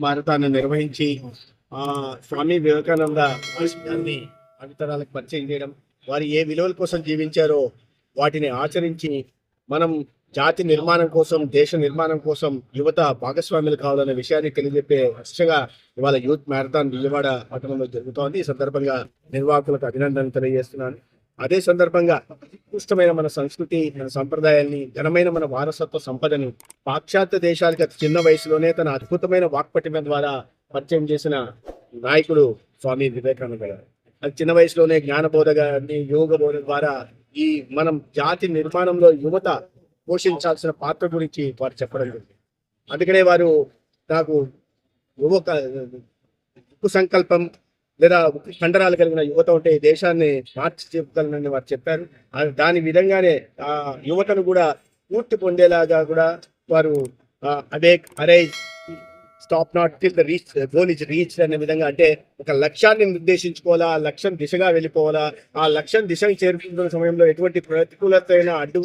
మారతాన్ని నిర్వహించి ఆ స్వామి వివేకానంద ఆశయాన్ని అవితరాలకు పరిచయం చేయడం వారు ఏ విలువల కోసం జీవించారో వాటిని ఆచరించి మనం జాతి నిర్మాణం కోసం దేశ నిర్మాణం కోసం యువత భాగస్వాములు కావాలనే విషయాన్ని తెలియజెప్పే దిశగా ఇవాళ యూత్ మ్యారథాన్ విజయవాడ పట్టణంలో జరుగుతోంది. ఈ సందర్భంగా నిర్వాహకులకు అభినందనలు తెలియజేస్తున్నాను. అదే సందర్భంగా ఉత్కృష్టమైన మన సంస్కృతి మన సంప్రదాయాల్ని ఘనమైన మన వారసత్వ సంపదను పాశ్చాత్య దేశాలకి అతి చిన్న వయసులోనే తన అద్భుతమైన వాక్పటిమ ద్వారా పరిచయం చేసిన నాయకుడు స్వామి వివేకానంద గారు. అది చిన్న వయసులోనే జ్ఞానబోధ గారిని యోగ బోధ ద్వారా ఈ మనం జాతి నిర్మాణంలో యువత పోషించాల్సిన పాత్ర గురించి వారు చెప్పడం జరిగింది. అందుకనే వారు నాకు యువక సంకల్పం లేదా కండరాలు కలిగిన యువత ఉంటే ఈ దేశాన్ని మార్చి చెప్పగలనని వారు చెప్పారు. దాని విధంగానే ఆ యువతను కూడా పూర్తి పొందేలాగా కూడా వారు ఆ, అదే అరే stop not till the reach goal is reach అనే విధంగా అంటే ఒక లక్ష్యాన్ని నిర్దేశించుకోవాలా ఆ లక్ష్యం దిశగా వెళ్ళిపోవాలా ఆ లక్ష్యం దిశకు చేరుకుంటున్న సమయంలో ఎటువంటి ప్రతికూలత అయినా అడ్డు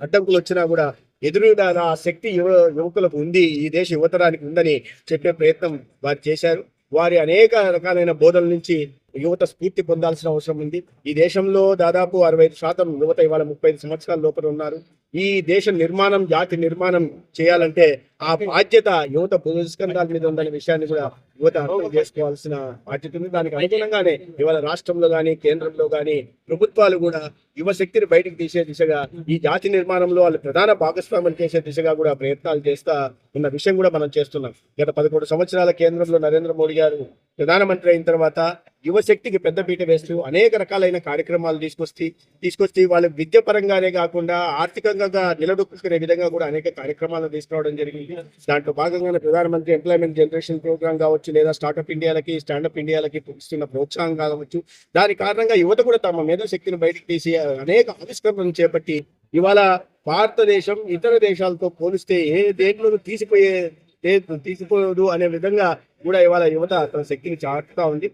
అడ్డంకులు వచ్చినా కూడా ఎదురుగా ఆ శక్తి యువ యువకులకు ఉంది ఈ దేశ యువతరానికి ఉందని చెప్పే ప్రయత్నం వారు చేశారు. వారి అనేక రకాలైన బోధల నుంచి యువత స్ఫూర్తి పొందాల్సిన అవసరం ఉంది. ఈ దేశంలో దాదాపు అరవై శాతం యువత ఇవాళ ముప్పై ఐదు సంవత్సరాల లోపల ఉన్నారు. ఈ దేశ నిర్మాణం జాతి నిర్మాణం చేయాలంటే ఆ బాధ్యత యువత పురస్కంధాల మీద ఉందనే విషయాన్ని కూడా యువత అర్థం చేసుకోవాల్సిన బాధ్యత ఉంది. దానికి అనుగుణంగానే ఇవాళ రాష్ట్రంలో కానీ కేంద్రంలో కానీ ప్రభుత్వాలు కూడా యువశక్తిని బయటికి తీసే దిశగా ఈ జాతి నిర్మాణంలో వాళ్ళు ప్రధాన భాగస్వామ్యం చేసే దిశగా కూడా ప్రయత్నాలు చేస్తా ఉన్న విషయం కూడా మనం చేస్తున్నాం. గత పదకొండు సంవత్సరాల కేంద్రంలో నరేంద్ర మోడీ గారు ప్రధానమంత్రి అయిన తర్వాత యువశక్తికి పెద్దపీట వేస్తూ అనేక రకాలైన కార్యక్రమాలు తీసుకొచ్చి తీసుకొచ్చి వాళ్ళ విద్య పరంగానే కాకుండా ఆర్థికంగా నిలదొక్కునే విధంగా కూడా అనేక కార్యక్రమాలను తీసుకురావడం జరిగింది. దాంట్లో భాగంగానే ప్రధానమంత్రి ఎంప్లాయ్మెంట్ జనరేషన్ ప్రోగ్రామ్ కావచ్చు లేదా స్టార్ట్అప్ ఇండియాలకి స్టాండప్ ఇండియాలకి ఇస్తున్న ప్రోత్సాహం కావచ్చు. దాని కారణంగా యువత కూడా తమ మేధోశక్తిని బయటకు తీసి అనేక ఆవిష్కరణలు చేపట్టి ఇవాళ భారతదేశం ఇతర దేశాలతో పోలిస్తే ఏ దేంట్లోనూ తీసిపోయే తీసిపోదు అనే విధంగా కూడా ఇవాళ యువత తన శక్తిని చాటుతా ఉంది.